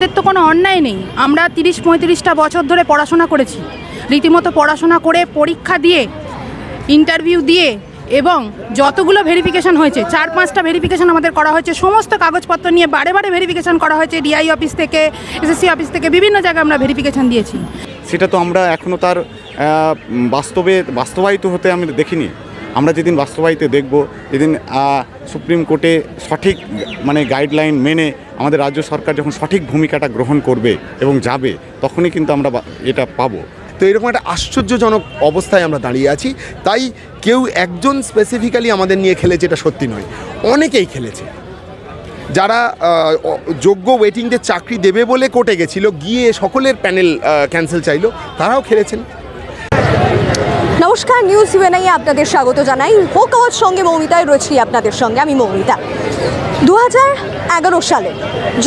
আমাদের তো কোনো অন্যায় নেই। আমরা তিরিশ, পঁয়ত্রিশটা বছর ধরে পড়াশোনা করেছি। রীতিমতো পড়াশোনা করে পরীক্ষা দিয়ে ইন্টারভিউ দিয়ে এবং যতগুলো ভেরিফিকেশন হয়েছে, চার, পাঁচটা ভেরিফিকেশন আমাদের করা হয়েছে। সমস্ত কাগজপত্র নিয়ে বারে বারে ভেরিফিকেশন করা হয়েছে ডিআই অফিস থেকে এসএসসি অফিস থেকে, বিভিন্ন জায়গায় আমরা ভেরিফিকেশন দিয়েছি। সেটা তো আমরা এখনও তার বাস্তবে, বাস্তবায়িত হতে আমি দেখিনি। আমরা যেদিন বাস্তবায়িত দেখব, যেদিন সুপ্রিম কোর্টে সঠিক মানে গাইডলাইন মেনে আমাদের রাজ্য সরকার যখন সঠিক ভূমিকাটা গ্রহণ করবে এবং যাবে, তখনই কিন্তু আমরা এটা পাবো। তো এরকম একটা আশ্চর্যজনক অবস্থায় আমরা দাঁড়িয়ে আছি। তাই কেউ একজন স্পেসিফিক্যালি আমাদের নিয়ে খেলেছে এটা সত্যি নয়। অনেকেই খেলেছে। যারা যোগ্য ওয়েটিংদের চাকরি দেবে বলে কোর্টে গেছিল, গিয়ে সকলের প্যানেল ক্যান্সেল চাইলো, তারাও খেলেছেন। নমস্কার নিউজ ইউএনআই আপনাদের স্বাগত জানাই। হোক সঙ্গে মৌমিতায় রয়েছি আপনাদের সঙ্গে, আমি মৌমিতা। দু হাজার এগারো সালে,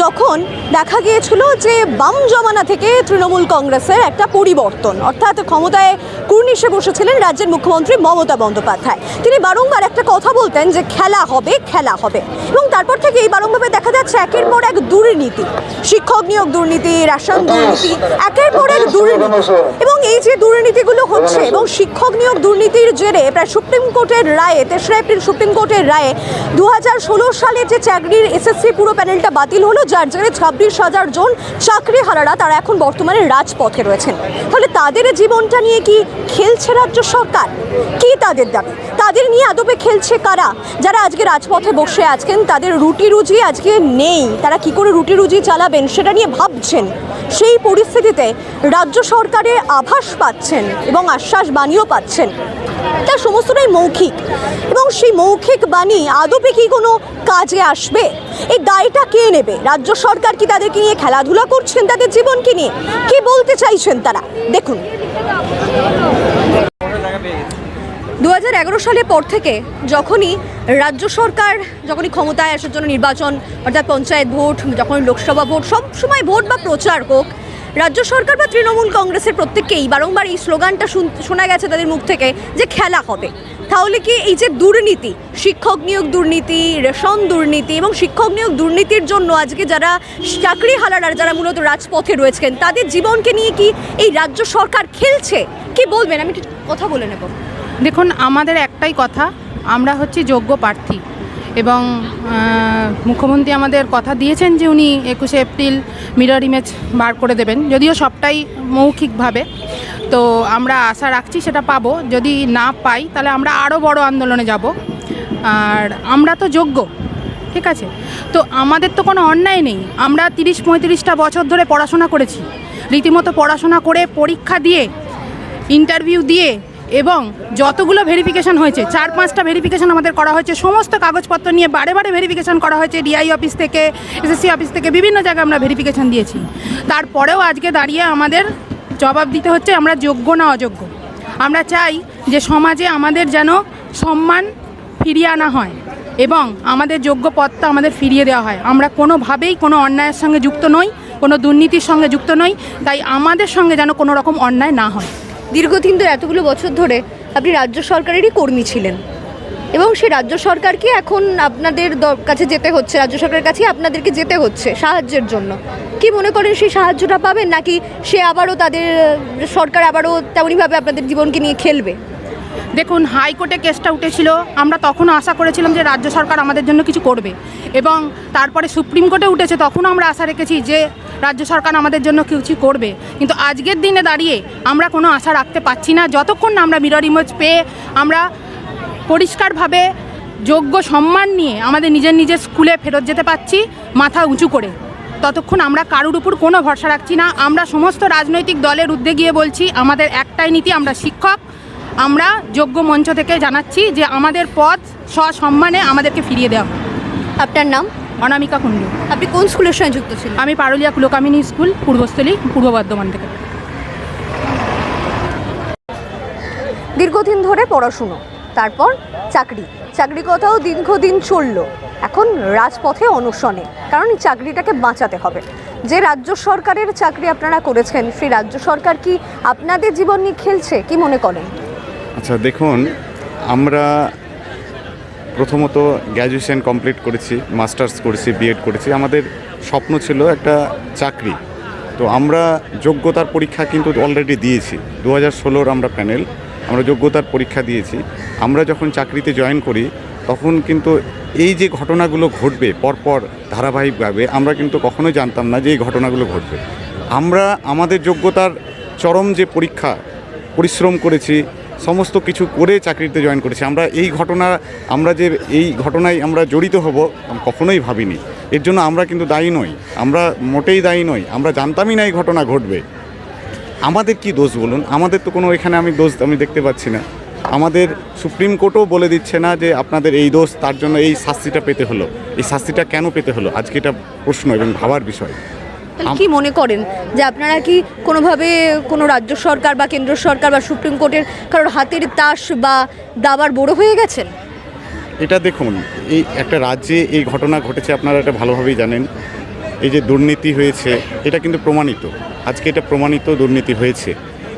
যখন দেখা গিয়েছিল যে বাম জমানা থেকে তৃণমূল কংগ্রেসের একটা পরিবর্তন। অর্থাৎ ক্ষমতায় কুর্নিশে বসেছিলেন রাজ্যের মুখ্যমন্ত্রী মমতা বন্দ্যোপাধ্যায়। তিনি বারংবার একটা কথা বলতেন যে খেলা হবে খেলা হবে। এবং তারপর থেকে এই বারংভাবে দেখা যাচ্ছে একের পর এক দুর্নীতি। শিক্ষক নিয়োগ দুর্নীতি, রেশন দুর্নীতি, একের পর এক দুর্নীতি। এবং এই যে দুর্নীতিগুলো হচ্ছে এবং শিক্ষক নিয়োগ দুর্নীতির জেরে প্রায় সুপ্রিম কোর্টের রায়ে, তেসরা এপ্রিল সুপ্রিম কোর্টের রায়ে দু সালে যে চাকরির এসএসসি পুরো প্যানেলটা বাতিল হলো, যার জেরে ছাব্বিশ হাজার জন চাকরি হারারা তারা এখন বর্তমানে রাজপথে রয়েছেন। তাহলে তাদের জীবনটা নিয়ে কি খেলছে রাজ্য সরকার? কি তাদের দাবি? তাদের নিয়ে আদপে খেলছে কারা? যারা আজকে রাজপথে বসে আছেন, তাদের রুটি রুজি আজকে নেই। তারা কি করে রুটি রুজি চালাবেন সেটা নিয়ে ভাবছেন? সেই পরিস্থিতিতে রাজ্য সরকারের আভাস পাচ্ছেন এবং আশ্বাস বাণীও পাচ্ছেন। তা সমস্তটাই মৌখিক। এবং সেই মৌখিক বাণী আদপে কি কোনো কাজে আসবে? এই দায়টা কে নেবে? রাজ্য সরকার কি তাদেরকে নিয়ে খেলাধুলা করছেন তাদের জীবনকে নিয়ে? কি বলতে চাইছেন তারা? দেখুন। দু হাজার এগারো সালের পর থেকে যখনই রাজ্য সরকার যখনই ক্ষমতায় আসার জন্য নির্বাচন, অর্থাৎ পঞ্চায়েত ভোট, যখন লোকসভা ভোট, সব সময় ভোট বা প্রচার হোক, রাজ্য সরকার বা তৃণমূল কংগ্রেসের প্রত্যেককেই বারংবার এই স্লোগানটা শুন- শোনা গেছে তাদের মুখ থেকে যে খেলা হবে। তাহলে কি এই যে দুর্নীতি, শিক্ষক নিয়োগ দুর্নীতি, রেশন দুর্নীতি এবং শিক্ষক নিয়োগ দুর্নীতির জন্য আজকে যারা চাকরি হারারা যারা মূলত রাজপথে রয়েছেন, তাদের জীবনকে নিয়ে কি এই রাজ্য সরকার খেলছে? কি বলবেন? আমি কথা বলে নেব। দেখুন, আমাদের একটাই কথা, আমরা হচ্ছি যোগ্য প্রার্থী এবং মুখ্যমন্ত্রী আমাদের কথা দিয়েছেন যে উনি একুশে এপ্রিল মিরর ইমেজ বার করে দেবেন, যদিও সবটাই মৌখিকভাবে। তো আমরা আশা রাখছি সেটা পাবো। যদি না পাই, তাহলে আমরা আরও বড় আন্দোলনে যাব। আর আমরা তো যোগ্য, ঠিক আছে? তো আমাদের তো কোনো অন্যায় নেই। আমরা তিরিশ পঁয়ত্রিশটা বছর ধরে পড়াশোনা করেছি। রীতিমতো পড়াশোনা করে পরীক্ষা দিয়ে ইন্টারভিউ দিয়ে এবং যতগুলো ভেরিফিকেশন হয়েছে, চার পাঁচটা ভেরিফিকেশন আমাদের করা হয়েছে। সমস্ত কাগজপত্র নিয়ে বারে বারে ভেরিফিকেশন করা হয়েছে। ডিআই অফিস থেকে এসএসসি অফিস থেকে বিভিন্ন জায়গায় আমরা ভেরিফিকেশন দিয়েছি। তারপরেও আজকে দাঁড়িয়ে আমাদের জবাব দিতে হচ্ছে আমরা যোগ্য না অযোগ্য। আমরা চাই যে সমাজে আমাদের যেন সম্মান ফিরিয়ে আনা হয় এবং আমাদের যোগ্য পদটা আমাদের ফিরিয়ে দেওয়া হয়। আমরা কোনোভাবেই কোনো অন্যায়ের সঙ্গে যুক্ত নই, কোনো দুর্নীতির সঙ্গে যুক্ত নই, তাই আমাদের সঙ্গে যেন কোনো রকম অন্যায় না হয়। দীর্ঘদিন তো এতগুলো বছর ধরে আপনি রাজ্য সরকারেরই কর্মী ছিলেন এবং সেই রাজ্য সরকারকে এখন আপনাদের কাছে যেতে হচ্ছে, রাজ্য সরকারের কাছে আপনাদেরকে যেতে হচ্ছে সাহায্যের জন্য। কি মনে করেন সেই সাহায্যটা পাবেন, নাকি সে আবারও তাদের, সরকার আবারও তেমনইভাবে আপনাদের জীবনকে নিয়ে খেলবে? দেখুন, হাইকোর্টে কেসটা উঠেছিল, আমরা তখনও আশা করেছিলাম যে রাজ্য সরকার আমাদের জন্য কিছু করবে। এবং তারপরে সুপ্রিম কোর্টে উঠেছে, তখনও আমরা আশা রেখেছি যে রাজ্য সরকার আমাদের জন্য কিছু করবে। কিন্তু আজকের দিনে দাঁড়িয়ে আমরা কোনো আশা রাখতে পারছি না। যতক্ষণ না আমরা মিরর ইমেজ পেয়ে আমরা পরিষ্কারভাবে যোগ্য সম্মান নিয়ে আমাদের নিজের নিজের স্কুলে ফেরত যেতে পারছি, মাথা উঁচু করে। ততক্ষণ আমরা কারুর উপর কোনো ভরসা রাখছি না। আমরা সমস্ত রাজনৈতিক দলের উদ্যোগে গিয়ে বলছি আমাদের একটাই নীতি আমরা শিক্ষক। আমরা যোগ্য মঞ্চ থেকে জানাচ্ছি যে আমাদের পদ সসম্মানে আমাদেরকে ফিরিয়ে দেওয়া আপনার নাম? অনামিকা কুণ্ডু। আপনি কোন স্কুলের সঙ্গে যুক্ত ছিলেন? আমি পারুলিয়া কুলকামিনী স্কুল পূর্বস্থলী পূর্ব বর্ধমান থেকে। দীর্ঘদিন ধরে পড়াশুনো তারপর চাকরি। চাকরি কথাও দীর্ঘদিন চলল। এখন রাজপথে অনশনে, কারণ চাকরিটাকে বাঁচাতে হবে। যে রাজ্য সরকারের চাকরি আপনারা করেছেন, সেই রাজ্য সরকার কি আপনাদের জীবন নিয়ে খেলছে? কি মনে করেন? আচ্ছা দেখুন, আমরা প্রথমত গ্র্যাজুয়েশন কমপ্লিট করেছি, মাস্টার্স করেছি, বিএড করেছি। আমাদের স্বপ্ন ছিল একটা চাকরি। তো আমরা যোগ্যতার পরীক্ষা কিন্তু অলরেডি দিয়েছি। দু হাজার ষোলোর আমরা প্যানেল আমরা যোগ্যতার পরীক্ষা দিয়েছি। আমরা যখন চাকরিতে জয়েন করি তখন কিন্তু এই যে ঘটনাগুলো ঘটবে, পরপর ধারাবাহিকভাবে আমরা কিন্তু কখনোই জানতাম না যে এই ঘটনাগুলো ঘটবে। আমরা আমাদের যোগ্যতার চরম যে পরীক্ষা, পরিশ্রম করেছি, সমস্ত কিছু করে চাকরিতে জয়েন করেছি, আমরা এই ঘটনা, আমরা যে এই ঘটনায় আমরা জড়িত হব কখনোই ভাবিনি। এর জন্য আমরা কিন্তু দায়ী নই, আমরা মোটেই দায়ী নই, আমরা জানতামই না এই ঘটনা ঘটবে। আমাদের কি দোষ বলুন? আমাদের তো কোনো এখানে আমি দোষ আমি দেখতে পাচ্ছি না। আমাদের সুপ্রিম কোর্টও বলে দিচ্ছে না যে আপনাদের এই দোষ তার জন্য এই শাস্তিটা পেতে হলো। এই শাস্তিটা কেন পেতে হলো? আজকে এটা প্রশ্ন এবং ভাবার বিষয়। কি মনে করেন যে আপনারা কি কোনোভাবে কোনো রাজ্য সরকার বা কেন্দ্র সরকার বা সুপ্রিম কোর্টের কারোর হাতের তাস বা দাবার বড় হয়ে গেছেন? এটা দেখুন এই একটা রাজ্যে এই ঘটনা ঘটেছে আপনারা এটা ভালোভাবেই জানেন। এই যে দুর্নীতি হয়েছে এটা কিন্তু প্রমাণিত। আজকে এটা প্রমাণিত দুর্নীতি হয়েছে।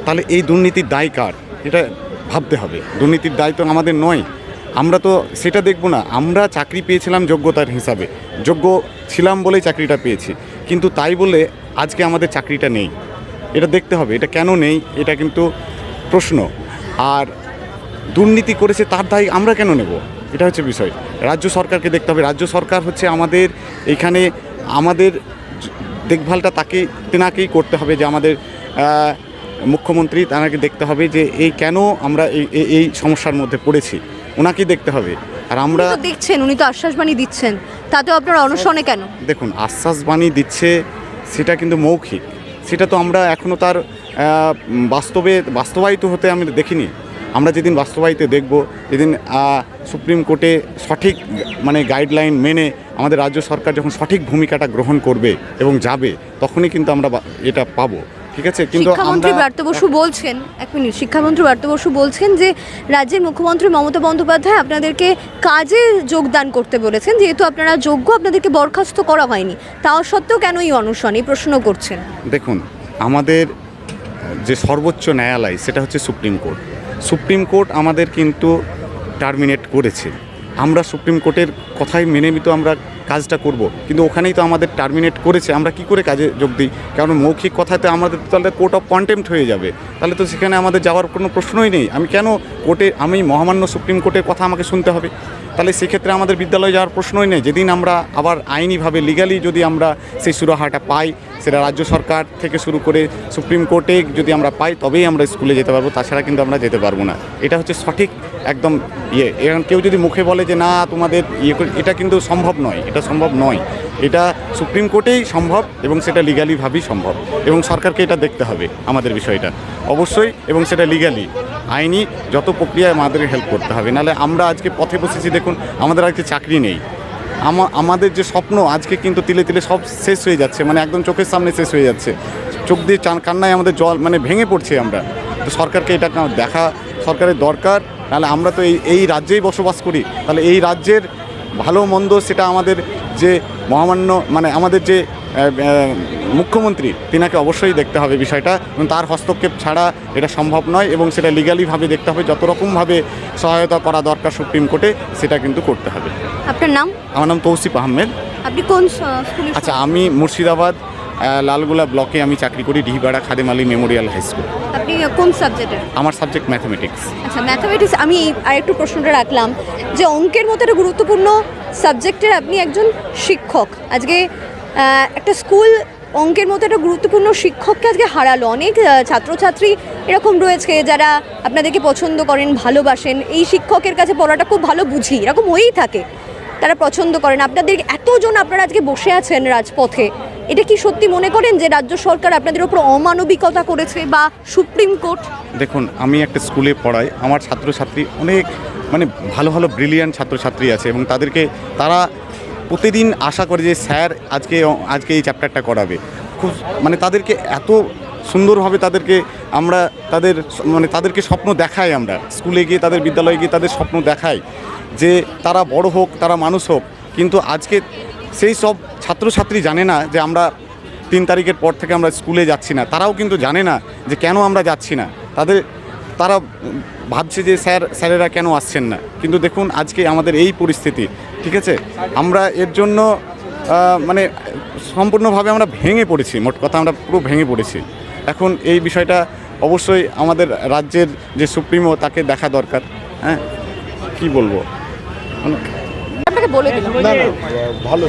তাহলে এই দুর্নীতির দায় কার? এটা ভাবতে হবে। দুর্নীতির দায় তো আমাদের নয়। আমরা তো সেটা দেখব না। আমরা চাকরি পেয়েছিলাম যোগ্যতার হিসাবে। যোগ্য ছিলাম বলেই চাকরিটা পেয়েছি। কিন্তু তাই বলে আজকে আমাদের চাকরিটা নেই। এটা দেখতে হবে। এটা কেন নেই? এটা কিন্তু প্রশ্ন। আর দুর্নীতি করেছে তার দায় আমরা কেন নেব? এটা হচ্ছে বিষয়। রাজ্য সরকারকে দেখতে হবে। রাজ্য সরকার হচ্ছে আমাদের এখানে আমাদের দেখভালটা তাকে, তেনাকেই করতে হবে যে আমাদের মুখ্যমন্ত্রী তাকে দেখতে হবে যে এই কেন আমরা এই এই- সমস্যার মধ্যে পড়েছি। ওনাকেই দেখতে হবে। আর আমরা দেখছেন উনি তো আশ্বাস বাণী দিচ্ছেন। তাতেও আপনারা অনশনে কেন? দেখুন আশ্বাস বাণী দিচ্ছে সেটা কিন্তু মৌখিক। সেটা তো আমরা এখনও তার বাস্তবে বাস্তবায়িত হতে আমি দেখিনি। আমরা যেদিন বাস্তবায়িত দেখব যেদিন সুপ্রিম কোর্টে সঠিক মানে গাইডলাইন মেনে আমাদের রাজ্য সরকার যখন সঠিক ভূমিকাটা গ্রহণ করবে এবং যাবে তখনই কিন্তু আমরা এটা পাবো। ঠিক আছে? কিন্তু শিক্ষামন্ত্রী ব্রাত্য বসু বলছেন এক মিনিট শিক্ষামন্ত্রী ব্রাত্য বসু বলছেন যে রাজ্যের মুখ্যমন্ত্রী মমতা বন্দ্যোপাধ্যায় আপনাদেরকে কাজে যোগদান করতে বলেছেন যেহেতু আপনারা যোগ্য আপনাদেরকে বরখাস্ত করা হয়নি। তাও সত্ত্বেও কেন এই অনশন? এই প্রশ্ন করছেন। দেখুন আমাদের যে সর্বোচ্চ ন্যায়ালয় সেটা হচ্ছে সুপ্রিম কোর্ট। সুপ্রিম কোর্ট আমাদের কিন্তু টার্মিনেট করেছে। আমরা সুপ্রিম কোর্টের কথাই মেনে তো আমরা কাজটা করব। কিন্তু ওখানেই তো আমাদের টার্মিনেট করেছে। আমরা কি করে কাজে যোগ দিই? কারণ মৌখিক কথাতে আমাদের তাহলে কোর্ট অফ কন্টেম্পট হয়ে যাবে। তাহলে তো সেখানে আমাদের যাওয়ার কোনো প্রশ্নই নেই। আমি কেন কোর্টে, আমি মহামান্য সুপ্রিম কোর্টের কথা আমাকে শুনতে হবে? তাহলে সেক্ষেত্রে আমাদের বিদ্যালয়ে যাওয়ার প্রশ্নই নেই। যেদিন আমরা আবার আইনিভাবে লিগালি যদি আমরা সেই সুরাহাটা পাই সেটা রাজ্য সরকার থেকে শুরু করে সুপ্রিম কোর্টে যদি আমরা পাই তবেই আমরা স্কুলে যেতে পারব, তাছাড়া কিন্তু আমরা যেতে পারব না। এটা হচ্ছে সঠিক একদম ইয়ে। এখন কেউ যদি মুখে বলে যে, না, তোমাদের ইয়ে এটা কিন্তু সম্ভব নয়। এটা সম্ভব নয়। এটা সুপ্রিম কোর্টেই সম্ভব এবং সেটা লিগালিভাবেই সম্ভব এবং সরকারকে এটা দেখতে হবে আমাদের বিষয়টা। অবশ্যই এবং সেটা লিগালি আইনি যত প্রক্রিয়ায় আমাদের হেল্প করতে হবে। নাহলে আমরা আজকে পথে বসেছি, দেখুন, আমাদের আজকে চাকরি নেই। আমাদের যে স্বপ্ন আজকে কিন্তু তিলে তিলে সব শেষ হয়ে যাচ্ছে মানে একদম চোখের সামনে শেষ হয়ে যাচ্ছে। চোখ দিয়ে চান- কান্নায় আমাদের জল মানে ভেঙে পড়ছে আমরা। তো সরকারকে এটা দেখা সরকারের দরকার, তাহলে আমরা তো এই এই রাজ্যেই বসবাস করি। তাহলে এই রাজ্যের ভালো মন্দ সেটা আমাদের যে মহামান্য মানে আমাদের যে মুখ্যমন্ত্রী তিনাকে অবশ্যই দেখতে হবে বিষয়টা। এবং তার হস্তক্ষেপ ছাড়া এটা সম্ভব নয় এবং সেটা লিগালিভাবে দেখতে হবে। যত রকমভাবে সহায়তা করা দরকার সুপ্রিম কোর্টে সেটা কিন্তু করতে হবে। আপনার নাম? আমার নাম তৌসিফ আহমেদ। আপনি কোন আচ্ছা আমি মুর্শিদাবাদ লালগোলা ব্লকে আমি চাকরি করি ডিহিপাড়া খাদেম আলী মেমোরিয়াল হাই স্কুল। আপনি কোন সাবজেক্টের? আমার সাবজেক্ট ম্যাথমেটিক্স। আচ্ছা ম্যাথামেটিক্স আমি আরেকটু প্রশ্নটা রাখলাম যে অঙ্কের মতো একটা গুরুত্বপূর্ণ সাবজেক্টের আপনি একজন শিক্ষক। আজকে একটা স্কুল অঙ্কের মতো একটা গুরুত্বপূর্ণ শিক্ষককে আজকে হারালো। অনেক ছাত্রছাত্রী এরকম রয়েছে যারা আপনাদেরকে পছন্দ করেন, ভালোবাসেন। এই শিক্ষকের কাছে পড়াটা খুব ভালো বুঝি, এরকম হয়েই থাকে। তারা পছন্দ করেন। আপনাদের এতজন আপনারা আজকে বসে আছেন রাজপথে, এটা কি সত্যি মনে করেন যে রাজ্য সরকার আপনাদের উপর অমানবিকতা করেছে বা সুপ্রিম কোর্ট? দেখুন, আমি একটা স্কুলে পড়াই, আমার ছাত্রছাত্রী অনেক মানে ভালো ভালো ব্রিলিয়ান্ট ছাত্রছাত্রী আছে এবং তাদেরকে, তারা প্রতিদিন আশা করে যে স্যার আজকে আজকে এই চ্যাপ্টারটা করাবে। খুব মানে তাদেরকে এত সুন্দরভাবে তাদেরকে আমরা তাদের মানে তাদেরকে স্বপ্ন দেখাই আমরা। স্কুলে গিয়ে, তাদের বিদ্যালয়ে গিয়ে তাদের স্বপ্ন দেখাই যে তারা বড় হোক, তারা মানুষ হোক। কিন্তু আজকে সেই সব ছাত্রছাত্রী জানে না যে আমরা তিন তারিখের পর থেকে আমরা স্কুলে যাচ্ছি না। তারাও কিন্তু জানে না যে কেন আমরা যাচ্ছি না। তাদের তারা ভাবছে যে স্যার স্যারেরা কেন আসছেন না? কিন্তু দেখুন আজকে আমাদের এই পরিস্থিতি ঠিক আছে? আমরা এর জন্য মানে সম্পূর্ণভাবে আমরা ভেঙে পড়েছি মোট কথা আমরা পুরো ভেঙে পড়েছি। এখন এই বিষয়টা অবশ্যই আমাদের রাজ্যের যে সুপ্রিমো তাকে দেখা দরকার হ্যাঁ? কি বলব? আপনাকে বলে ভালো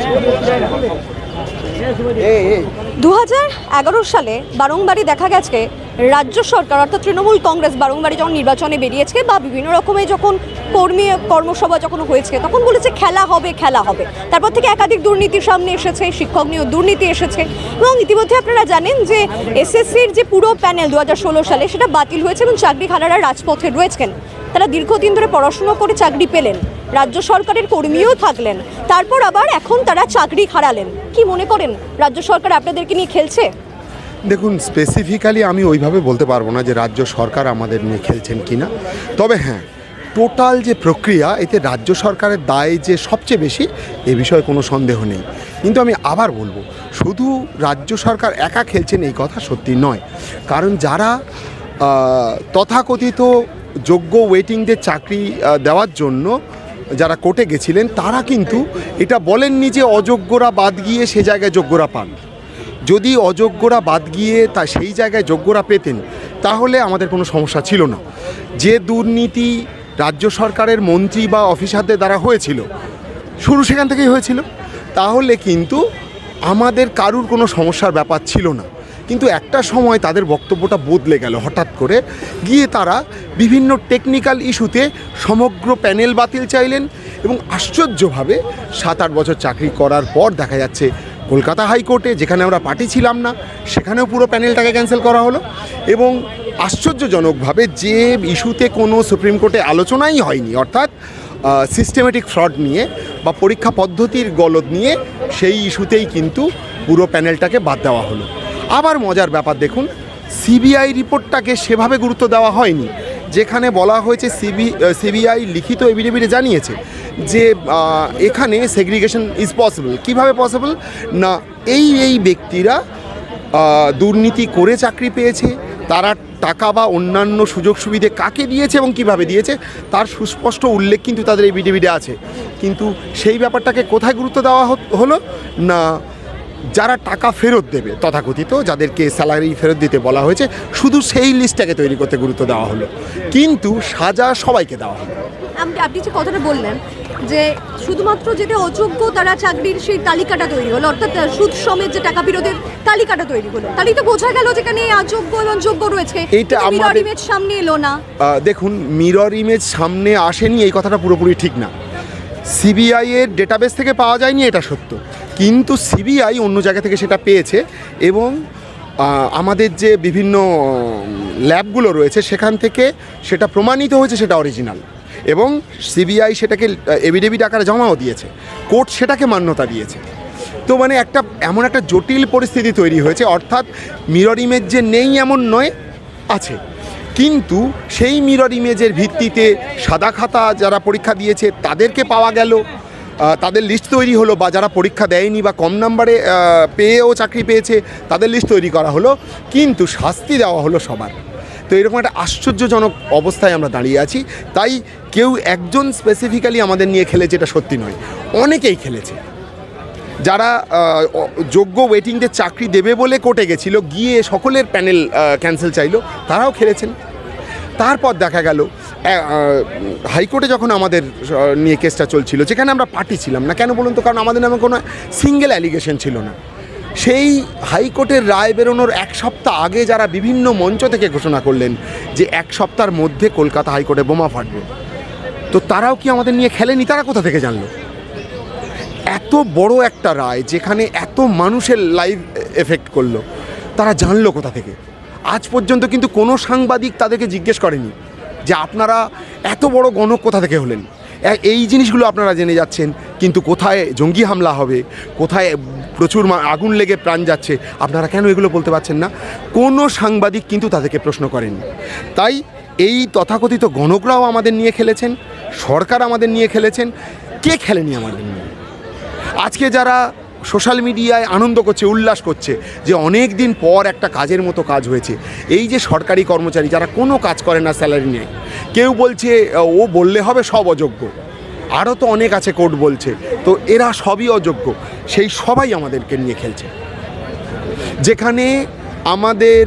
দু এগারো সালে বারংবারই দেখা গেছে রাজ্য সরকার, অর্থাৎ তৃণমূল কংগ্রেস বারংবারই যখন নির্বাচনে বেরিয়েছে বা বিভিন্ন রকমের যখন কর্মী, কর্মসভা যখন হয়েছে, তখন বলেছে খেলা হবে খেলা হবে। তারপর থেকে একাধিক দুর্নীতির সামনে এসেছে, শিক্ষক নিয়োগ দুর্নীতি এসেছে এবং ইতিমধ্যে আপনারা জানেন যে এসএসসির যে পুরো প্যানেল দু হাজার ষোলো সালে, সেটা বাতিল হয়েছে এবং চাকরি চাকরিখানারা রাজপথে রয়েছেন। তারা দীর্ঘদিন ধরে পড়াশুনো করে চাকরি পেলেন, রাজ্য সরকারের কর্মীও থাকলেন, তারপর আবার এখন তারা চাকরি হারালেন। কি মনে করেন? রাজ্য সরকার আপনাদেরকে নিয়ে খেলছে? দেখুন স্পেসিফিক্যালি আমি ওইভাবে বলতে পারব না যে রাজ্য সরকার আমাদের নিয়ে খেলছেন কি না তবে হ্যাঁ টোটাল যে প্রক্রিয়া, এতে রাজ্য সরকারের দায় যে সবচেয়ে বেশি, এ বিষয়ে কোনো সন্দেহ নেই। কিন্তু আমি আবার বলব, শুধু রাজ্য সরকার একা খেলছেন এই কথা সত্যি নয়। কারণ যারা তথাকথিত যোগ্য ওয়েটিংদের চাকরি দেওয়ার জন্য যারা কোর্টে গেছিলেন, তারা কিন্তু এটা বলেননি যে অযোগ্যরা বাদ গিয়ে সে জায়গায় যোগ্যরা পান। যদি অযোগ্যরা বাদ গিয়ে তা সেই জায়গায় যোগ্যরা পেতেন, তাহলে আমাদের কোনো সমস্যা ছিল না। যে দুর্নীতি রাজ্য সরকারের মন্ত্রী বা অফিসারদের দ্বারা হয়েছিল, শুরু সেখান থেকেই হয়েছিল। তাহলে কিন্তু আমাদের কারুর কোনো সমস্যার ব্যাপার ছিল না। কিন্তু একটা সময় তাদের বক্তব্যটা বদলে গেল হঠাৎ করে। গিয়ে তারা বিভিন্ন টেকনিক্যাল ইস্যুতে সমগ্র প্যানেল বাতিল চাইলেন এবং আশ্চর্যভাবে সাত আট বছর চাকরি করার পর দেখা যাচ্ছে কলকাতা হাইকোর্টে, যেখানে আমরা পার্টি ছিলাম না, সেখানেও পুরো প্যানেলটাকে ক্যান্সেল করা হলো। এবং আশ্চর্যজনকভাবে যে ইস্যুতে কোনো সুপ্রিম কোর্টে আলোচনাই হয়নি, অর্থাৎ সিস্টেমেটিক ফ্রড নিয়ে বা পরীক্ষা পদ্ধতির গলদ নিয়ে সেই ইস্যুতেই কিন্তু পুরো প্যানেলটাকে বাদ দেওয়া হলো। আবার মজার ব্যাপার দেখুন, সিবিআই রিপোর্টটাকে সেভাবে গুরুত্ব দেওয়া হয়নি। যেখানে বলা হয়েছে সিবি সিবিআই লিখিত এভিডেভিটে জানিয়েছে যে এখানে সেগ্রিগেশন ইজ পসিবল কীভাবে পসিবল না, এই এই ব্যক্তিরা দুর্নীতি করে চাকরি পেয়েছে, তারা টাকা বা অন্যান্য সুযোগ সুবিধে কাকে দিয়েছে এবং কীভাবে দিয়েছে, তার সুস্পষ্ট উল্লেখ কিন্তু তাদের এই বিডিবিডে আছে। কিন্তু সেই ব্যাপারটাকে কোথায় গুরুত্ব দেওয়া হলো? না যারা টাকা ফেরত দেবে তথাকথিত যাদেরকে স্যালারি ফেরত দিতে বলা হয়েছে শুধু সেই লিস্টটাকে তৈরি করতে গুরুত্ব দেওয়া হলো। কিন্তু সাজা সবাইকে দেওয়া হলো। আপনি আপনি যে কথাটা বললেন যে শুধুমাত্র যেটা অযোগ্য তারা চাকরির সেই তালিকাটা তৈরি হলো অর্থাৎ সুদ সমেত যে টাকা বিরোধের তালিকাটা তৈরি হলো তাহলেই তো বোঝা গেল যেখানে অযোগ্য এবং যোগ্য রয়েছে। এইটা কিন্তু ইমেজ সামনে এলো না। দেখুন মিরর ইমেজ সামনে আসেনি এই কথাটা পুরোপুরি ঠিক না। সিবিআই এর ডেটাবেস থেকে পাওয়া যায়নি এটা সত্য। কিন্তু সিবিআই অন্য জায়গা থেকে সেটা পেয়েছে এবং আমাদের যে বিভিন্ন ল্যাবগুলো রয়েছে সেখান থেকে সেটা প্রমাণিত হয়েছে সেটা অরিজিনাল। এবং সিবিআই সেটাকে এভিডেভিট আকারে জমাও দিয়েছে। কোর্ট সেটাকে মান্যতা দিয়েছে। তো মানে একটা, এমন একটা জটিল পরিস্থিতি তৈরি হয়েছে, অর্থাৎ মিরর ইমেজ যে নেই এমন নয়, আছে। কিন্তু সেই মিরর ইমেজের ভিত্তিতে সাদা খাতা যারা পরীক্ষা দিয়েছে তাদেরকে পাওয়া গেল। তাদের লিস্ট তৈরি হলো বা যারা পরীক্ষা দেয়নি বা কম নাম্বারে পেয়েও চাকরি পেয়েছে, তাদের লিস্ট তৈরি করা হলো। কিন্তু শাস্তি দেওয়া হলো সবার। তো এরকম একটা আশ্চর্যজনক অবস্থায় আমরা দাঁড়িয়ে আছি। তাই কেউ একজন স্পেসিফিক্যালি আমাদের নিয়ে খেলেছে এটা সত্যি নয়। অনেকেই খেলেছে। যারা যোগ্য ওয়েটিংদের চাকরি দেবে বলে কোর্টে গেছিল, গিয়ে সকলের প্যানেল ক্যান্সেল চাইলো, তারাও খেলেছেন। তারপর দেখা গেল হাইকোর্টে যখন আমাদের নিয়ে কেসটা চলছিল, যেখানে আমরা পার্টি ছিলাম না, কেন বলুন তো? কারণ আমাদের নামে কোনো সিঙ্গেল অ্যালিগেশন ছিল না। সেই হাইকোর্টের রায় বেরোনোর এক সপ্তাহ আগে যারা বিভিন্ন মঞ্চ থেকে ঘোষণা করলেন যে এক সপ্তাহের মধ্যে কলকাতা হাইকোর্টে বোমা ফাটবে, তো তারাও কি আমাদের নিয়ে খেলেনি? তারা কোথা থেকে জানলো? এত বড় একটা রায় যেখানে এত মানুষের লাইভ এফেক্ট করল, তারা জানলো কোথা থেকে? আজ পর্যন্ত কিন্তু কোনো সাংবাদিক তাদেরকে জিজ্ঞেস করেনি। যে আপনারা এত বড় গণক কোথা থেকে হলেন? এই জিনিসগুলো আপনারা জেনে যাচ্ছেন, কিন্তু কোথায় জঙ্গি হামলা হবে? কোথায় প্রচুর আগুন লেগে প্রাণ যাচ্ছে? আপনারা কেন এগুলো বলতে পারছেন না? কোনো সাংবাদিক কিন্তু তাদেরকে প্রশ্ন করেন তাই এই তথাকথিত গণকরাও আমাদের নিয়ে খেলেছেন, সরকার আমাদের নিয়ে খেলেছেন, কে খেলেনি আমাদের নিয়ে? আজকে যারা সোশ্যাল মিডিয়ায় আনন্দ করছে, উল্লাস করছে যে অনেক দিন পর একটা কাজের মতো কাজ হয়েছে। এই যে সরকারি কর্মচারী যারা কোনো কাজ করে না স্যালারি নেয়, কেউ বলছে, ও বললে হবে সব অযোগ্য। আরও তো অনেক আছে কোর্ট বলছে। তো এরা সবই অযোগ্য। সেই সবাই আমাদেরকে নিয়ে খেলছে। যেখানে আমাদের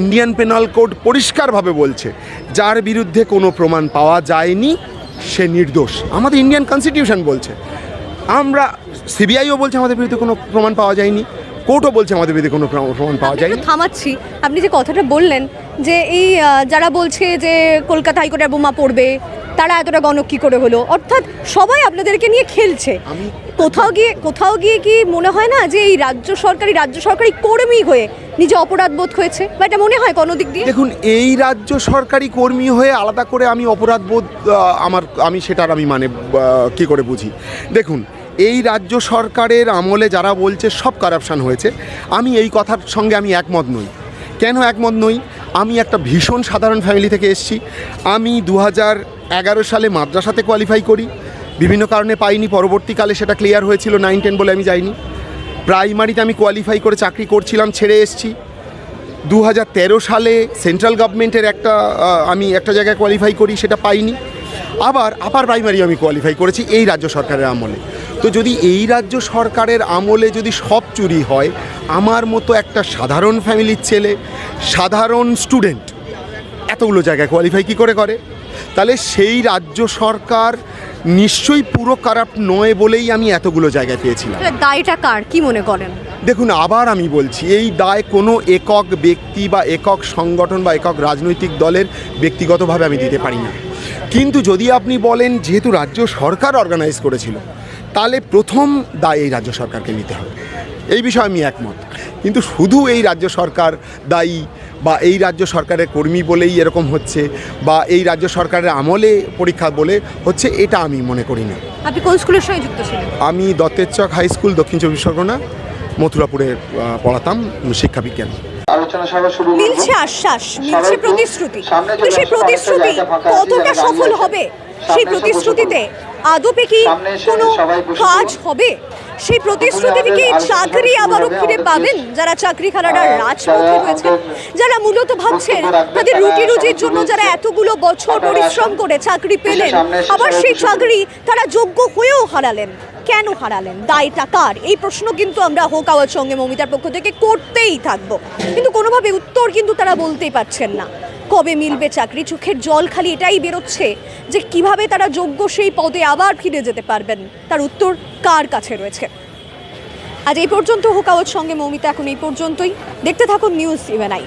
ইন্ডিয়ান পেনাল কোড পরিষ্কারভাবে বলছে, যার বিরুদ্ধে কোনো প্রমাণ পাওয়া যায়নি, সে নির্দোষ। আমাদের ইন্ডিয়ান কনস্টিটিউশন বলছে। আমরা সিবিআইও বলছে আমাদের বিরুদ্ধে কোনো প্রমাণ পাওয়া যায়নি কোর্টও বলছে আমাদের বিরুদ্ধে কোনো প্রমাণ পাওয়া যায়নি। থামাচ্ছি আপনি যে কথাটা বললেন যে এই যারা বলছে যে কলকাতা হাইকোর্টের বোমা পড়বে তারা এতটা গণক কী করে হলো? অর্থাৎ সবাই আপনাদেরকে নিয়ে খেলছে। কোথাও গিয়ে কোথাও গিয়ে কি মনে হয় না যে এই রাজ্য সরকারি রাজ্য সরকারি কর্মী হয়ে নিজে অপরাধ বোধ হয়েছে? বা এটা মনে হয় কোনো দিক দিয়ে? দেখুন এই রাজ্য সরকারি কর্মী হয়ে আলাদা করে আমি অপরাধ বোধ আমার আমি সেটার আমি মানে কি করে বুঝি? দেখুন এই রাজ্য সরকারের আমলে যারা বলছে সব কারাপশান হয়েছে। আমি এই কথার সঙ্গে আমি একমত নই। কেন একমত নই? আমি একটা ভীষণ সাধারণ ফ্যামিলি থেকে এসেছি। আমি দু এগারো সালে মাদ্রাসাতে কোয়ালিফাই করি। বিভিন্ন কারণে পাইনি, পরবর্তীকালে সেটা ক্লিয়ার হয়েছিল নাইন টেন বলে আমি যাইনি। প্রাইমারিতে আমি কোয়ালিফাই করে চাকরি করছিলাম, ছেড়ে এসেছি। দু সালে সেন্ট্রাল গভর্নমেন্টের একটা আমি একটা জায়গায় কোয়ালিফাই করি, সেটা পাইনি। আবার আপার প্রাইমারি আমি কোয়ালিফাই করেছি এই রাজ্য সরকারের আমলে। তো যদি এই রাজ্য সরকারের আমলে যদি সব চুরি হয় আমার মতো একটা সাধারণ ফ্যামিলির ছেলে সাধারণ স্টুডেন্ট এতগুলো জায়গায় কোয়ালিফাই কী করে করে? তাহলে সেই রাজ্য সরকার নিশ্চয়ই পুরো কারাপ্ট নয় বলেই আমি এতগুলো জায়গায় পেয়েছিলাম। দায়টা কার? কি মনে করেন? দেখুন আবার আমি বলছি এই দায় কোনো একক ব্যক্তি বা একক সংগঠন বা একক রাজনৈতিক দলের ব্যক্তিগতভাবে আমি দিতে পারি না। কিন্তু যদি আপনি বলেন যেহেতু রাজ্য সরকার অর্গানাইজ করেছিল তাহলে প্রথম দায় এই রাজ্য সরকারকে নিতে হবে। এই বিষয়ে আমি একমত। কিন্তু শুধু এই রাজ্য সরকার দায়ী বা এই রাজ্য সরকারের কর্মী বলেই এরকম হচ্ছে বা এই রাজ্য সরকারের আমলে পরীক্ষা বলে হচ্ছে এটা আমি মনে করি না। আপনি কোন স্কুলের সঙ্গে যুক্ত ছিলেন? আমি দত্তের চক হাই স্কুল দক্ষিণ চব্বিশ পরগনা মথুরাপুরে পড়াতাম শিক্ষা বিজ্ঞান। আলোচনা সভা শুরু মিলছে আশ্বাস মিলছে প্রতিশ্রুতি। সেই প্রতিশ্রুতি কতটা সফল হবে। সেই প্রতিশ্রুতিতে আদপে কি কোনো কাজ হবে? সেই প্রতিশ্রুতিতে কি চাকরি আবারও ফিরে পাবেন যারা চাকরি খালারা রাজপথে রয়েছে। যারা মূলত ভাবছেন তাদের রুটি রুজির জন্য যারা এতগুলো বছর পরিশ্রম করে চাকরি পেলেন আবার সেই চাকরি তারা যোগ্য হয়েও হারালেন। কেন হারালেন? দায়টা কার? এই প্রশ্ন কিন্তু আমরা হোক আওয়াজ সঙ্গে মমিতার পক্ষ থেকে করতেই থাকব। কিন্তু কোনোভাবে উত্তর কিন্তু তারা বলতেই পারছেন না। কবে মিলবে চাকরি? চোখের জল খালি এটাই বেরোচ্ছে যে কীভাবে তারা যোগ্য সেই পদে আবার ফিরে যেতে পারবেন। তার উত্তর কার কাছে রয়েছে? আজ এই পর্যন্ত হোক আওয়াজ সঙ্গে মৌমিতা এখন এই পর্যন্তই। দেখতে থাকুন নিউজ ইভেন আই